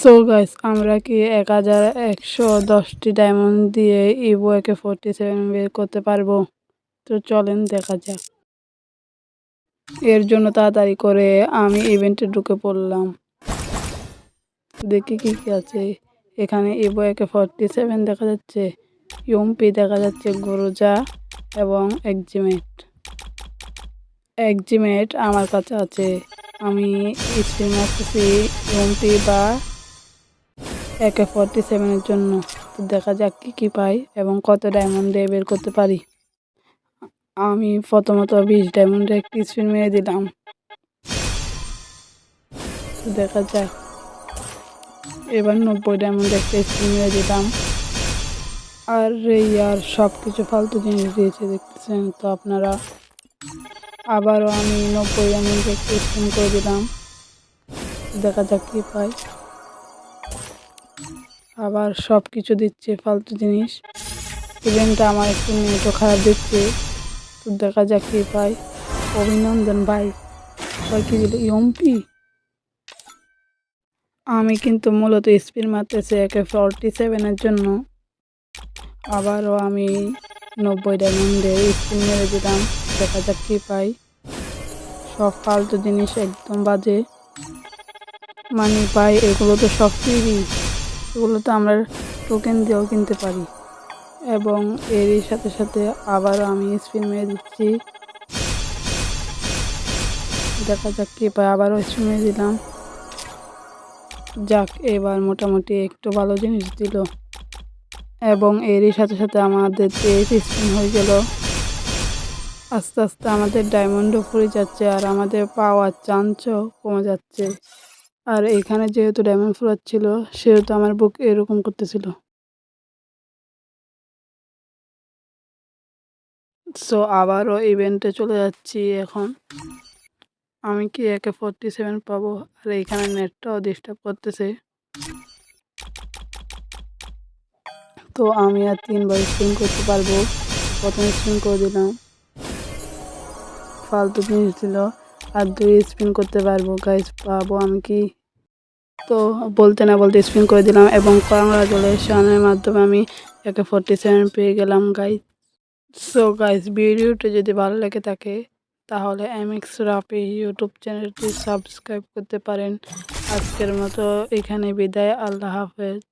So guys, আমরা কি এক হাজার একশো দশটি ডায়মন্ড দিয়ে ইভো একে ফোরটি সেভেন বের করতে পারব? তো চলেন দেখা যাক। এর জন্য তাড়াতাড়ি করে আমি ইভেন্টে ঢুকে পড়লাম। দেখি কি কি আছে। এখানে ইভো একে ফোরটি সেভেন দেখা যাচ্ছে ইউমপি দেখা যাচ্ছে গরুজা এবং একজিমেট একজিমেট আমার কাছে আছে। আমি স্পিন মারতেছি ইউমপি বা একে ফোরটি সেভেনের জন্য দেখা যাক কী কী পাই এবং কত ডায়মন্ড দিয়ে বের করতে পারি। আমি প্রথমত বিশ ডায়মন্ডে একটি স্পিন মেরে দিলাম। দেখা যাক। এবার নব্বই ডায়মন্ডে একটা স্পিন মেরে দিলাম। আর এই আর সব কিছু ফালতু জিনিস দিয়েছে, দেখতেছেন? তো আপনারা আবারও আমি নব্বই ডায়মন্ডে একটু স্পিন করে দিলাম। দেখা যাক কী পাই। আবার সব কিছু দিচ্ছে ফালতু জিনিস। ইভেন্টটা আমার একটু নেটও খারাপ দিচ্ছে তো দেখা যাক কী পাই অভিনন্দন ভাই। ভাই কী দিল ইয়ম্পি? আমি কিন্তু মূলত স্পিন মারতেছি একে ফর্টি সেভেনের জন্য। আবারও আমি নব্বই ডায়মন্ডে স্পিন মেরে দিলাম। দেখা যাক কী পাই সব ফালতু জিনিস একদম বাজে। মানি পাই এগুলো তো সব ফ্রি এগুলো তো আমরা টোকেন দিয়েও কিনতে পারি। এবং এরই সাথে সাথে আবারও আমি স্পিন মেরে দিচ্ছি। দেখা যাক কী পাই, আবারও স্পিন মেরে দিলাম। যাক, এবার মোটামুটি একটু ভালো জিনিস দিল। এবং এরই সাথে সাথে আমাদের তেইশ স্পিন হয়ে গেল। আস্তে আস্তে আমাদের ডায়মন্ডও ফুরে যাচ্ছে আর আমাদের পাওয়ার চান্সও কমে যাচ্ছে। আর এখানে যেহেতু ডায়মন্ড ফুরাচ্ছিল, সেহেতু আমার বুক এরকম করতেছিল। সো আবারও ইভেন্টে চলে যাচ্ছি এখন। আমি কি একে ফোরটি সেভেন পাবো? আর এইখানে নেটটাও ডিস্টার্ব করতেছে। তো আমি আর তিনবার স্পিন করতে পারব। প্রথমে স্পিন করে দিলাম। ফালতু জিনিস দিল আর দুই স্পিন করতে পারব। গাইজ পাবো আমি কি? তো বলতে না বলতে স্পিন করে দিলাম এবং কংগ্রাচুলেশনের মাধ্যমে আমি একে ফোরটি সেভেন পেয়ে গেলাম গাইজ সো গাইজ ভিডিওটি যদি ভালো লেগে থাকে, তাহলে এমএক্স রাপি ইউটিউব চ্যানেলটি সাবস্ক্রাইব করতে পারেন। আজকের মতো এখানে বিদায়। আল্লাহ হাফেজ।